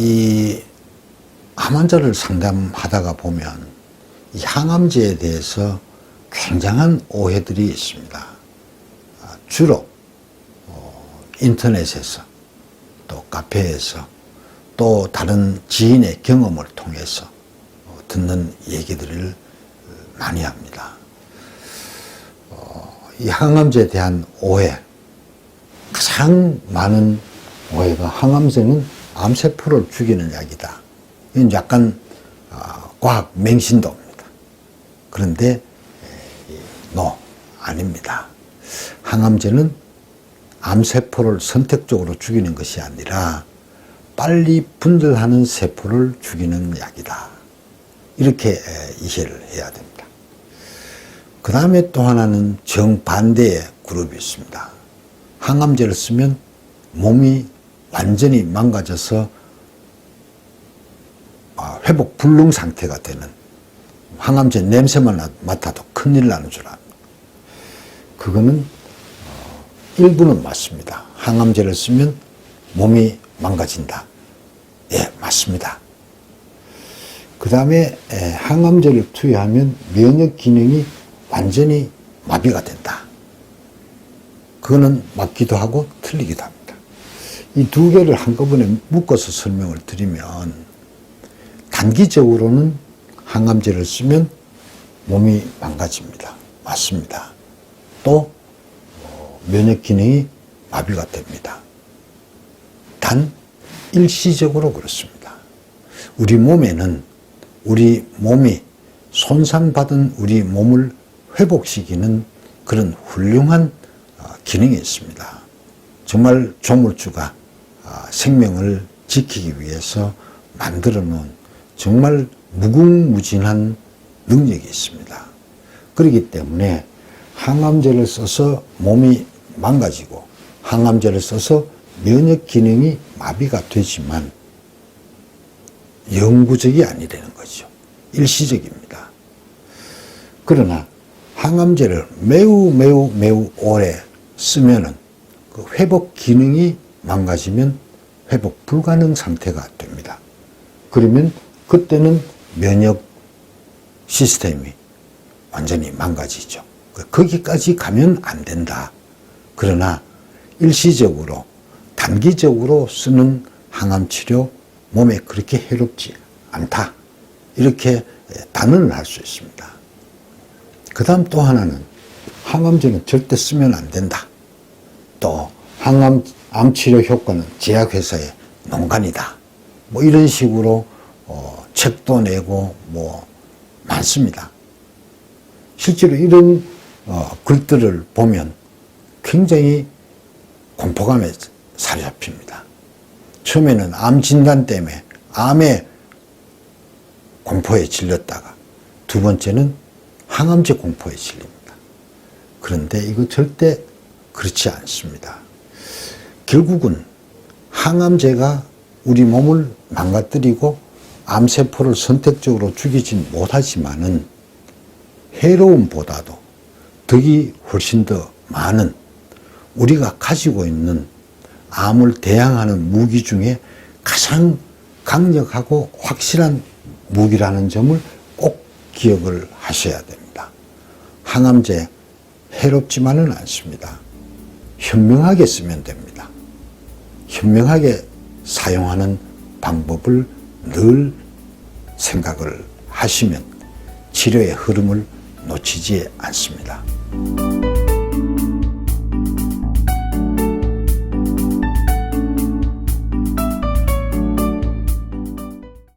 이 암 환자를 상담하다가 보면 이 항암제에 대해서 굉장한 오해들이 있습니다. 아, 주로 어, 인터넷에서 또 카페에서 또 다른 지인의 경험을 통해서 어, 듣는 얘기들을 어, 많이 합니다. 어, 이 항암제에 대한 오해, 가장 많은 오해가 항암제는 암세포를 죽이는 약이다. 이건 약간 아, 과학 맹신도입니다. 그런데 노 아닙니다. 항암제는 암세포를 선택적으로 죽이는 것이 아니라 빨리 분절하는 세포를 죽이는 약이다. 이렇게 에, 이해를 해야 됩니다. 그 다음에 또 하나는 정반대의 그룹이 있습니다. 항암제를 쓰면 몸이 완전히 망가져서 아, 회복 불능 상태가 되는 항암제 냄새만 나- 맡아도 큰일 나는 줄 압니다. 그거는 어, 일부는 맞습니다. 항암제를 쓰면 몸이 망가진다. 예, 맞습니다. 그 다음에 항암제를 투여하면 면역 기능이 완전히 마비가 된다. 그거는 맞기도 하고 틀리기도 합니다. 이 두 개를 한꺼번에 묶어서 설명을 드리면 단기적으로는 항암제를 쓰면 몸이 망가집니다. 맞습니다. 또 어, 면역 기능이 마비가 됩니다. 단 일시적으로 그렇습니다. 우리 몸에는 우리 몸이 손상받은 우리 몸을 회복시키는 그런 훌륭한 어, 기능이 있습니다. 정말 조물주가 아, 생명을 지키기 위해서 만들어 놓은 정말 무궁무진한 능력이 있습니다. 그렇기 때문에 항암제를 써서 몸이 망가지고 항암제를 써서 면역 기능이 마비가 되지만 영구적이 아니라는 거죠. 일시적입니다. 그러나 항암제를 매우 매우 매우 오래 쓰면은 그 회복 기능이 망가지면 회복 불가능 상태가 됩니다. 그러면 그때는 면역 시스템이 완전히 망가지죠. 그- 거기까지 가면 안 된다. 그러나 일시적으로 단기적으로 쓰는 항암 치료 몸에 그렇게 해롭지 않다. 이렇게 단언을 할 수 있습니다. 그 다음 또 하나는 항암제는 절대 쓰면 안 된다. 또 항암 암 치료 효과는 제약회사의 농간이다. 뭐 이런 식으로 어, 책도 내고 뭐 많습니다. 실제로 이런 어, 글들을 보면 굉장히 공포감에 사로잡힙니다. 처음에는 암 진단 때문에 암에 공포에 질렸다가 두 번째는 항암제 공포에 질립니다. 그런데 이거 절대 그렇지 않습니다. 결국은 항암제가 우리 몸을 망가뜨리고 암세포를 선택적으로 죽이진 못하지만은 해로움보다도 덕이 훨씬 더 많은 우리가 가지고 있는 암을 대항하는 무기 중에 가장 강력하고 확실한 무기라는 점을 꼭 기억을 하셔야 됩니다. 항암제 해롭지만은 않습니다. 현명하게 쓰면 됩니다. 현명하게 사용하는 방법을 늘 생각을 하시면 치료의 흐름을 놓치지 않습니다.